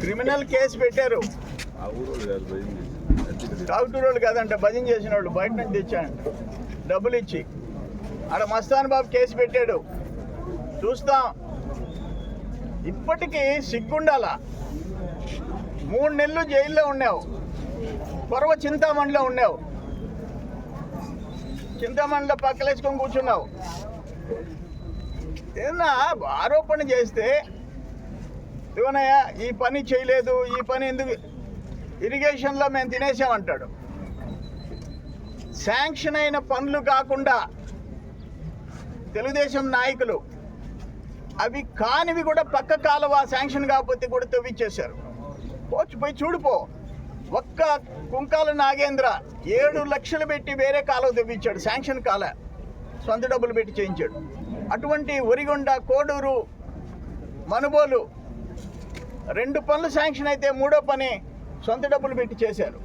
Criminal case పెట్టారు. వాళ్ళు కాదంట భజన చేసిన వాళ్ళు బయట నుంచి తెచ్చాడంట డబ్బులు ఇచ్చి. ఆడ మస్తాన్ బాబు కేసు పెట్టాడు. చూస్తాం. ఇప్పటికీ సిగ్గుండాల. మూడు నెలలు జైల్లో ఉన్నావు. పొరవ చింతామణిలో ఉన్నావు. చింతామణిలో పక్కలేసుకొని కూర్చున్నావు. ఏదన్నా ఆరోపణ చేస్తే శివనయ్య ఈ పని చేయలేదు ఈ పని ఎందుకు? ఇరిగేషన్లో మేము తినేసామంటాడు శాంక్షన్ అయిన పనులు కాకుండా తెలుగుదేశం నాయకులు అవి కానివి కూడా పక్క కాలువ శాంక్షన్ కాకపోతే కూడా తవ్విచ్చేశారు. పోచ్చు పోయి చూడిపో ఒక్క కుంకాల నాగేంద్ర ఏడు లక్షలు పెట్టి వేరే కాలువ తవ్వించాడు శాంక్షన్ కాల. సొంత డబ్బులు పెట్టి చేయించాడు. అటువంటి ఒరిగొండ కోడూరు మనుబోలు రెండు పనులు శాంక్షన్ అయితే మూడో పని సొంత డబ్బులు పెట్టి చేశారు.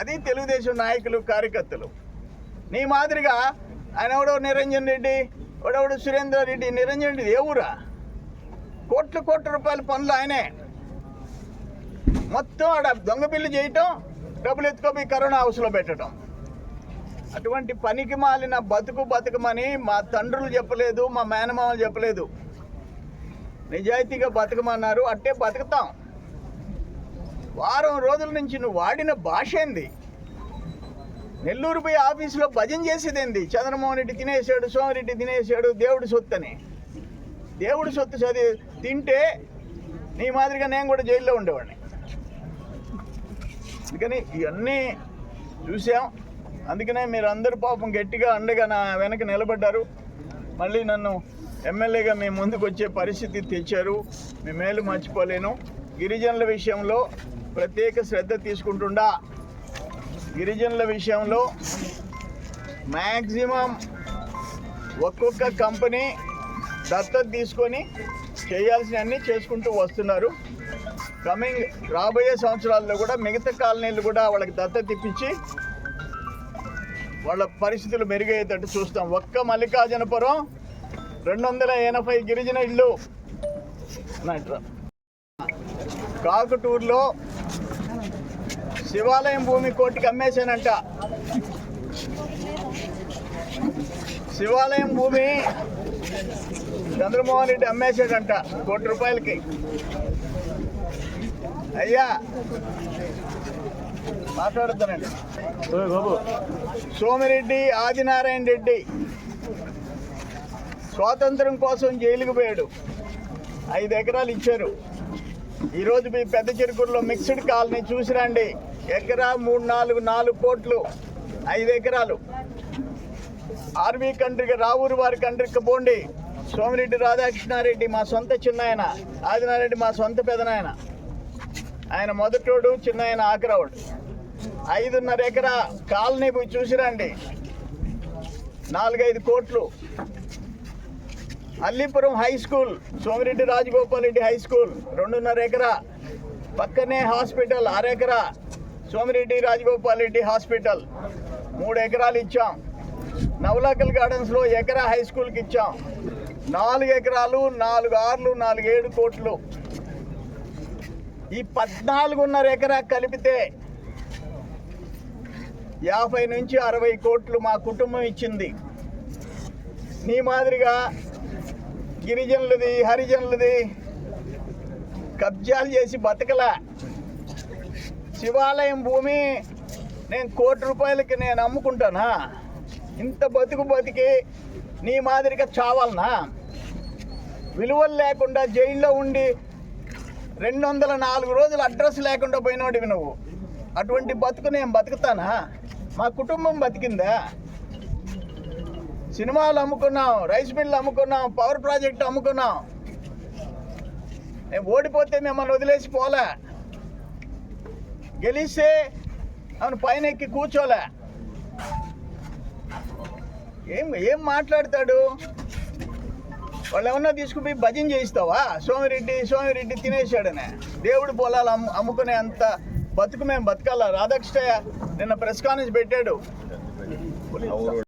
అది తెలుగుదేశం నాయకులు కార్యకర్తలు. నీ మాదిరిగా ఆయన ఎవడో నిరంజన్ రెడ్డి ఎవడెవడు సురేందర్ రెడ్డి నిరంజన్ రెడ్డి దేవురా కోట్ల కోట్ల రూపాయల పనులు ఆయనే. మొత్తం ఆడ దొంగ బిల్లు చేయటం డబ్బులు ఎత్తుకోపోయి కరోనా హౌస్లో పెట్టడం అటువంటి పనికి మాలిన బతుకు బతుకమని మా తండ్రులు చెప్పలేదు మా మేనమామలు చెప్పలేదు. నిజాయితీగా బతకమన్నారు అట్టే బతుకుతాం. వారం రోజుల నుంచి నువ్వు వాడిన భాష ఏంది? నెల్లూరు పోయి ఆఫీసులో భజన చేసేదేంది? చంద్రమోహన్ రెడ్డి తినేసాడు సోమిరెడ్డి తినేసాడు దేవుడి సొత్తని. దేవుడి సొత్తు చదివి తింటే నీ మాదిరిగా నేను కూడా జైల్లో ఉండేవాడిని. అందుకని ఇవన్నీ చూసాం. అందుకనే మీరు అందరు పాపం గట్టిగా అండగా నా వెనక నిలబడ్డారు. మళ్ళీ నన్ను ఎమ్మెల్యేగా మేము ముందుకు వచ్చే పరిస్థితి తెచ్చారు. మీ మేలు మర్చిపోలేను. గిరిజనుల విషయంలో ప్రత్యేక శ్రద్ధ తీసుకుంటుండా. గిరిజనుల విషయంలో మ్యాక్సిమం ఒక్కొక్క కంపెనీ దత్తత తీసుకొని చేయాల్సినవన్నీ చేసుకుంటూ వస్తున్నారు. కమింగ్ రాబోయే సంవత్సరాల్లో కూడా మిగతా కాలనీలు కూడా వాళ్ళకి దత్తత ఇప్పించి వాళ్ళ పరిస్థితులు మెరుగయ్యేటట్టు చూస్తాం. ఒక్క మల్లికార్జునపురం రెండు వందల ఎనభై గిరిజన ఇళ్ళు. కాకుటూరులో శివాలయం భూమి కోటికి అమ్మేశానంట. శివాలయం భూమి చంద్రమోహన్ రెడ్డి అమ్మేశాడంట కోటి రూపాయలకి. అయ్యా మాట్లాడుతానండి సోమిరెడ్డి ఆదినారాయణ రెడ్డి స్వాతంత్రం కోసం జైలుకు పోయాడు. ఐదు ఎకరాలు ఇచ్చారు. ఈరోజు మీ పెద్ద చెరుకుల్లో మిక్స్డ్ కాలనీ చూసిరండి. ఎకరా మూడు నాలుగు నాలుగు కోట్లు. ఐదు ఎకరాలు. ఆర్మీ కంట్రీకి రావూరు వారి కంట్రీకి పోండి. సోమిరెడ్డి రాధాకృష్ణారెడ్డి మా సొంత చిన్నాయన ఆదినారెడ్డి మా సొంత పెదనాయన. ఆయన మొదటోడు చిన్నాయన ఆఖరవుడు. ఐదున్నర ఎకరా కాలనీ పోయి చూసిరండి. నాలుగైదు కోట్లు. Allipuram high school Somireddy Rajagopal Reddy high school రెండున్నర ఎకరా. పక్కనే హాస్పిటల్ అరెకరా సోమిరెడ్డి రాజగోపాల్ రెడ్డి హాస్పిటల్ మూడు ఎకరాలు ఇచ్చాం. నవలాకల్ గార్డెన్స్లో ఎకరా హై స్కూల్కి ఇచ్చాం. నాలుగు ఎకరాలు నాలుగు ఆర్లు నాలుగు ఏడు కోట్లు. ఈ పద్నాలుగున్నర ఎకరా కలిపితే యాభై నుంచి అరవై కోట్లు మా కుటుంబం ఇచ్చింది. నీ మాదిరిగా గిరిజనులది హరిజనులది కబ్జాలు చేసి బతకలా. శివాలయం భూమి నేను కోటి రూపాయలకి నేను అమ్ముకుంటానా? ఇంత బతుకు బతికి నీ మాదిరిగా చావాలనా? విలువలు లేకుండా జైల్లో ఉండి రెండు వందల నాలుగు రోజులు అడ్రస్ లేకుండా పోయినోడివి నువ్వు. అటువంటి బతుకు నేను బతుకుతానా? మా కుటుంబం బతికిందా? సినిమాలు అమ్ముకున్నాం రైస్ మిల్లు అమ్ముకున్నాం పవర్ ప్రాజెక్ట్ అమ్ముకున్నాం. మేము ఓడిపోతే మిమ్మల్ని వదిలేసి పోలే. గెలిస్తే అవును పైన ఎక్కి కూర్చోలే. ఏం ఏం మాట్లాడతాడు? వాళ్ళు ఏమన్నా తీసుకుపోయి భజన చేయిస్తావా? సోమిరెడ్డి సోమిరెడ్డి తినేసాడనే దేవుడి పొలాలు అమ్ము అమ్ముకునే అంత బతుకు మేము బతకాల? రాధాకృష్ణయ్య నిన్న ప్రెస్ కాన్ఫరెన్స్ పెట్టాడు.